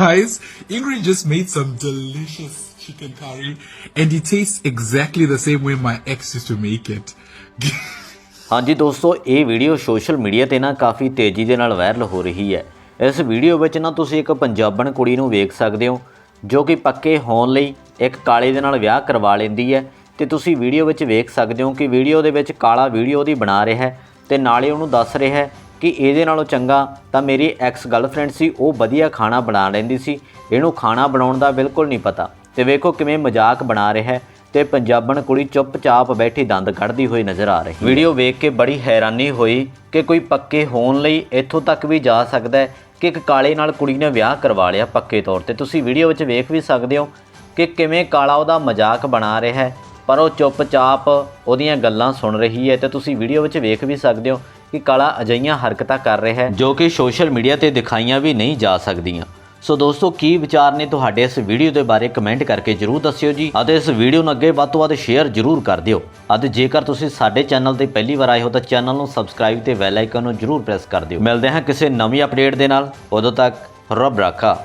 guys, Ingrid just made some delicious chicken curry, and it tastes exactly the same way my ex used to make it. ਹਾਂਜੀ ਦੋਸਤੋ ਇਹ video social media ਤੇ ਨਾ ਕਾਫੀ ਤੇਜ਼ੀ ਦੇ ਨਾਲ ਵਾਇਰਲ ਹੋ ਰਹੀ ਹੈ। ਇਸ ਵੀਡੀਓ ਵਿੱਚ ਨਾ ਤੁਸੀਂ ਇੱਕ ਪੰਜਾਬਣ ਕੁੜੀ ਨੂੰ ਵੇਖ ਸਕਦੇ ਹੋ ਜੋ ਕਿ ਪੱਕੇ ਹੋਣ ਲਈ ਇੱਕ ਕਾਲੇ ਦੇ ਨਾਲ ਵਿਆਹ ਕਰਵਾ ਲੈਂਦੀ ਹੈ। ਤੇ ਤੁਸੀਂ ਵੀਡੀਓ ਵਿੱਚ ਵੇਖ ਸਕਦੇ ਹੋ ਕਿ ਵੀਡੀਓ ਦੇ ਵਿੱਚ ਕਾਲਾ ਵੀਡੀਓ ਦੀ ਬਣਾ ਰਿਹਾ ਹੈ ਤੇ ਨਾਲੇ ਉਹਨੂੰ ਦੱਸ ਰਿਹਾ ਹੈ ਕਿ ਇਹਦੇ ਨਾਲੋਂ ਚੰਗਾ ਤਾਂ ਮੇਰੀ ਐਕਸ ਗਰਲਫ੍ਰੈਂਡ ਸੀ, ਉਹ ਵਧੀਆ ਖਾਣਾ ਬਣਾ ਲੈਂਦੀ ਸੀ। ਇਹਨੂੰ ਖਾਣਾ ਬਣਾਉਣ ਦਾ ਬਿਲਕੁਲ ਨਹੀਂ ਪਤਾ। ਤੇ ਵੇਖੋ ਕਿਵੇਂ ਮਜ਼ਾਕ ਬਣਾ ਰਿਹਾ ਹੈ ਤੇ ਪੰਜਾਬਣ ਕੁੜੀ ਚੁੱਪਚਾਪ ਬੈਠੀ ਦੰਦ ਕੱਢਦੀ ਹੋਈ ਨਜ਼ਰ ਆ ਰਹੀ ਵੀਡੀਓ ਵੇਖ ਕੇ ਬੜੀ ਹੈਰਾਨੀ ਹੋਈ ਕਿ ਕੋਈ ਪੱਕੇ ਹੋਣ ਲਈ ਇੱਥੋਂ ਤੱਕ ਵੀ ਜਾ ਸਕਦਾ ਹੈ ਕਿ ਇੱਕ ਕਾਲੇ ਨਾਲ ਕੁੜੀ ਨੇ ਵਿਆਹ ਕਰਵਾ ਲਿਆ ਪੱਕੇ ਤੌਰ ਤੇ। ਤੁਸੀਂ ਵੀਡੀਓ ਵਿੱਚ ਵੇਖ ਵੀ ਸਕਦੇ ਹੋ ਕਿ ਕਿਵੇਂ ਕਾਲਾ ਉਹਦਾ ਮਜ਼ਾਕ ਬਣਾ ਰਿਹਾ ਹੈ, ਪਰ ਉਹ ਚੁੱਪਚਾਪ ਉਹਦੀਆਂ ਗੱਲਾਂ ਸੁਣ ਰਹੀ ਹੈ ਤੇ ਤੁਸੀਂ ਵੀਡੀਓ ਵਿੱਚ ਵੇਖ ਵੀ ਸਕਦੇ ਹੋ ਕਿ ਕਾਲਾ ਅਜਈਆਂ ਹਰਕਤਾਂ ਕਰ ਰਿਹਾ ਹੈ ਜੋ ਕਿ ਸੋਸ਼ਲ ਮੀਡੀਆ ਤੇ ਦਿਖਾਈਆਂ ਵੀ ਨਹੀਂ ਜਾ ਸਕਦੀਆਂ। ਸੋ ਦੋਸਤੋ, ਕੀ ਵਿਚਾਰ ਨੇ ਤੁਹਾਡੇ ਇਸ ਵੀਡੀਓ ਦੇ ਬਾਰੇ ਕਮੈਂਟ ਕਰਕੇ ਜਰੂਰ ਦੱਸਿਓ ਜੀ। ਅਤੇ ਇਸ ਵੀਡੀਓ ਨੂੰ ਅੱਗੇ ਵੱਧ ਤੋਂ ਵੱਧ ਸ਼ੇਅਰ ਜਰੂਰ ਕਰ ਦਿਓ। ਅਤੇ ਜੇਕਰ ਤੁਸੀਂ ਸਾਡੇ ਚੈਨਲ ਤੇ ਪਹਿਲੀ ਵਾਰ ਆਏ ਹੋ ਤਾਂ ਚੈਨਲ ਨੂੰ ਸਬਸਕ੍ਰਾਈਬ ਤੇ ਬੈਲ ਆਈਕਨ ਨੂੰ ਜਰੂਰ ਪ੍ਰੈਸ ਕਰ ਦਿਓ। ਮਿਲਦੇ ਹਾਂ ਕਿਸੇ ਨਵੀਂ ਅਪਡੇਟ ਦੇ ਨਾਲ। ਉਦੋਂ ਤੱਕ ਰੱਬ ਰਾਖਾ।